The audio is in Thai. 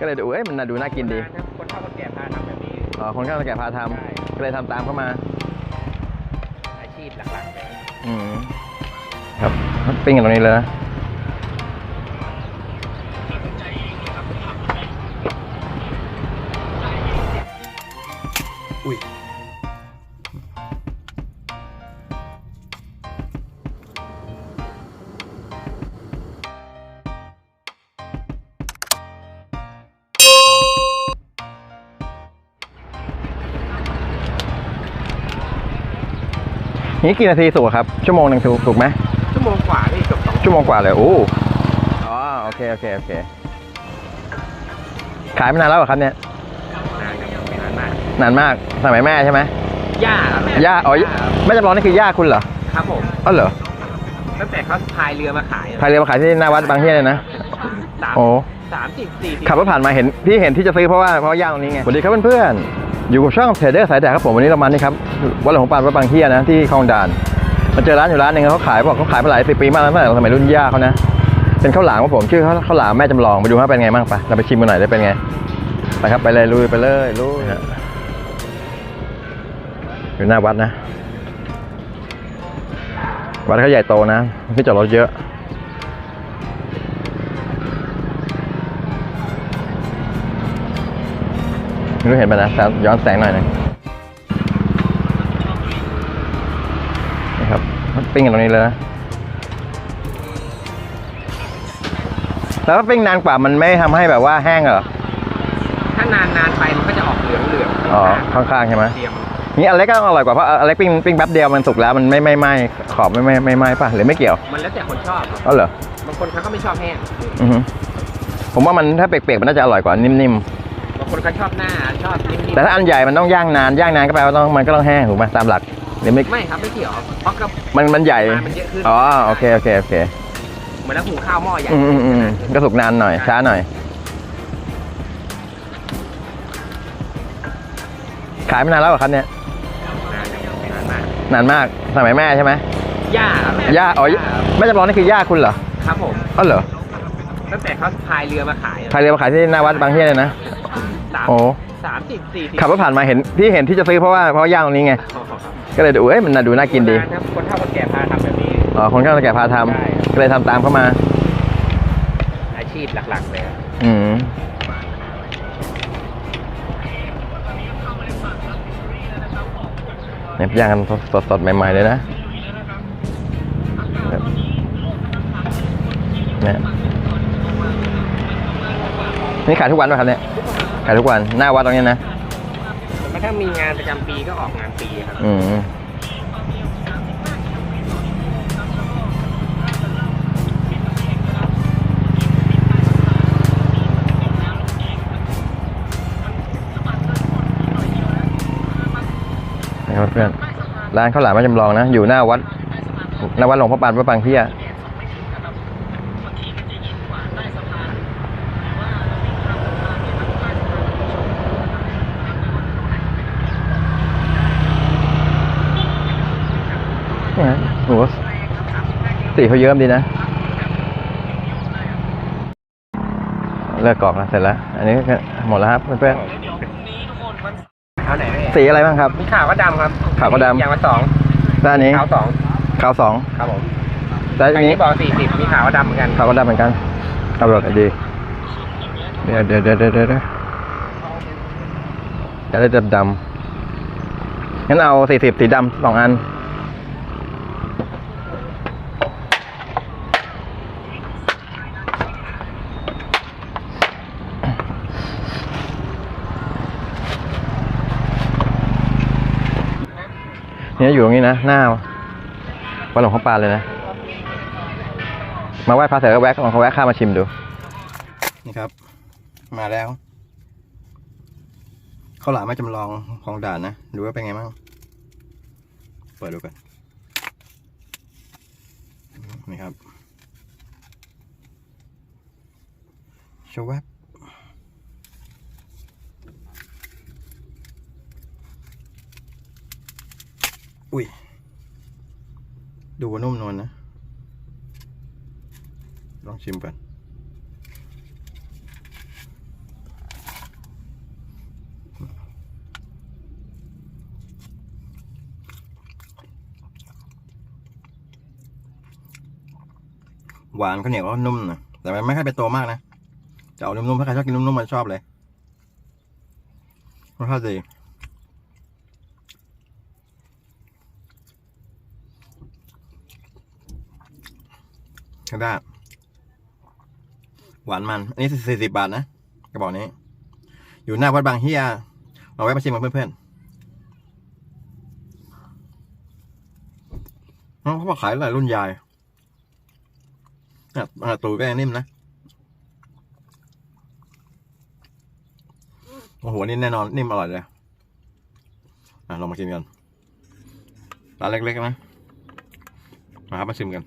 ก็เลยดูเอ้ยมันน่าดูน่ากินดีถ้าคนเฒ่าคนแก่พาทำแบบนี้ อ๋อคนข้างแก่พาทใช่ำก็เลยทำตามเข้ามา อาชีพหลักๆเลยอืมครับปิ้งกันตรงนี้เลยนะ นี่กี่นาทีสุกอะครับ ชั่วโมงหนึ่งสุกสุกไหมชั่วโมงกว่าพี่เกือบสองชั่วโมงกว่าเลยโอ้อ๋อโอเคโอเคโอเคขายมานานแล้วเหรอครับเนี่ยนานครับนานมากนานมากสมัยแม่ใช่ไหมย่าครับแม่ย่าอ๋อย่าแม่จำลองนี่คือย่าคุณเหรอครับผมอ๋อเหรอตั้งแต่เขาพายเรือมาขายอะพายเรือมาขายที่หน้าวัดบางเฮียเลยนะสามโอ้สามสิบสี่สิบขับรถผ่านมาเห็นที่เห็นที่จะซื้อเพราะว่าเพราะย่างตรงนี้ไงสวัสดีครับเพื่อนๆ อยู่กับช่องเทรดเดอร์สายแดกครับผมวันนี้เรามานี่ครับวัดหลวงปานวัดบางเฮียนะที่คลองด่านมาเจอร้านอยู่ร้านหนึ่งเขาขายบอกเขาขายมาหลายสิบปีมากแล้วตั้งแต่สมัยรุ่นย่าเขานะเป็นข้าวหลามครับผมชื่อเขาข้าวหลามแม่จำลองไปดูว่าเป็นไงบ้างไปเราไปชิมกันหน่อยได้เป็นไงไปครับไปเลยลุยไปเลยลุยอยู่หน้าวัดนะ วัดเขาใหญ่โตนะที่จอดรถเยอะ รู้เห็นไปนะแสงย้อนแสงหน่อยหนึงนะครับปิ้งกันตรงนี้เลยนะแล้วถ้าปิ้งนานกว่ามันไม่ทำให้แบบว่าแห้งเหรอ ถ้านานนานๆไปมันก็จะออกเหลืองเหลืองๆอ๋อข้างๆใช่ไหมเตรียมนี่อันเล็กก็ต้องอร่อยกว่าเพราะอันเล็กปิ้งปิ้งแป๊บเดียวมันสุกแล้วมันไม่ไม่ไหม้ขอบไม่ไม่ไม่ไหม้ป่ะหรือไม่เกี่ยว มันแล้วแต่คนชอบครับอ๋อเหรอบางคนเขาก็ไม่ชอบแห้งอือฮึผมว่ามันถ้าเปียกๆมันน่าจะอร่อยกว่านิ่มบาง คนเขาชอบหน้าชอบนิ่ๆมแต่ถ้าอันใหญ่มันต้องย่างนานย่างนานก็แปลว่าต้องมันก็ต้องแห้งถูกไหมตามหลักหรือไม่ๆไม่ครับไม่เกี่ยวเพราะก็ มันมันใหญ่ปริมาณมันเยอะขึ้น อ๋อโอเคโอเคโอเคเหมือนเราหุงข้าวหม้อใหญ่อืมอืมอืมก็สุกนานหน่อยช้าหน่อย ขายมานานแล้วเหรอครับเนี่ยนานครับนานมากนานมากสมัยแม่ใช่ไหมย่าครับแม่ย่าอ๋อย่าแม่จำลองนี่คือย่าคุณเหรอครับผม อ๋อเหรอตั้งแต่เขาพายเรือมาขายอะพายเรือมาขายที่หน้าวัดบางเฮียเลยนะ สามโอ้ สามสิบสี่สิบขับรถผ่านมาเห็นที่เห็นที่จะซื้อเพราะว่าเพราะย่างตรงนี้ไงก็เลยดูเอ้ยมันน่าดูน่ากินดีครับคนเฒ่าคนแก่พาทำแบบนี้ อ๋อคนข้างแก่พาทใช่ำก็เลยทำตามเข้ามา อาชีพหลักๆเลยครับอืมเนี่ยย่างกันสดๆใหม่ ๆ เลยนะเนี่ยนี่ขายทุกวันป่ะครับเนี่ยขายทุกวัน หน้าวัดตรงนี้นะแต่ถ้ามีงานประจำปีก็ออกงานปีครับ อืมนะครับเพื่อนร้านข้าวหลามแม่จำลองนะ อยู่หน้าวัดหน้าวัดหลวงพ่อปานวัดบางเพียเนี่ยฮะโห สีเขาเยิ้มดีนะ เลิกกรอกแล้วเสร็จแล้ว อันนี้ก็หมดแล้วครับเพื่อนเอาไหนพี่ๆสีอะไรบ้างครับ มีขาวก็ดำครับขาวก็ดำ อย่างละสองด้านนี้ขาวสองขาวสองครับผมแล้วอัอันนนี้นี้บอกสี่สิบมีขาวก็ดำเหมือนกันขาวก็ดำเหมือนกันเอาแบบไหนดีเดี๋ยวเดี๋ยวเดี๋ยวเดี๋ยวเดี๋ยวเดี๋ยวจะได้ดำดำงั้นเอาสี่สิบสีดำสองอัน เนี่ยอยู่ตรงนี้นะ หน้าวัดหลวงพ่อปานเลยนะ มาไหว้พระเสร็จก็แวะลองเขาแวะข้ามาชิมดู นี่ครับ มาแล้วข้าวหลามไม่จำลองของด่านนะ ดูว่าเป็นไงบ้างเปิดดูกันนี่ครับชวบ อุ้ย ดูนุ่มนวลนนะ ลองชิมกันหวานข้าเหนียวแล้วนุ่มนะแต่มันไม่ค่อยเป็นตัวมากนะ จะเอานุ่มๆถ้าใครชอบกินนุ่มๆมันชอบเลยรสชาติดี ก็ได้ หวานมัน อันนี้สี่สิบบาทนะกระบอกนี้ อยู่หน้าวัดบางเฮียเอาไว้มาชิมกับเพื่อนๆเขาบอกขายหลายรุ่นยายอะตูก็ยังนิ่มนะ โอ้โห นี่แน่นอน นิ่มอร่อยเลย อะลองมาชิมกันร้านเล็กๆนะมาครับมาชิมกัน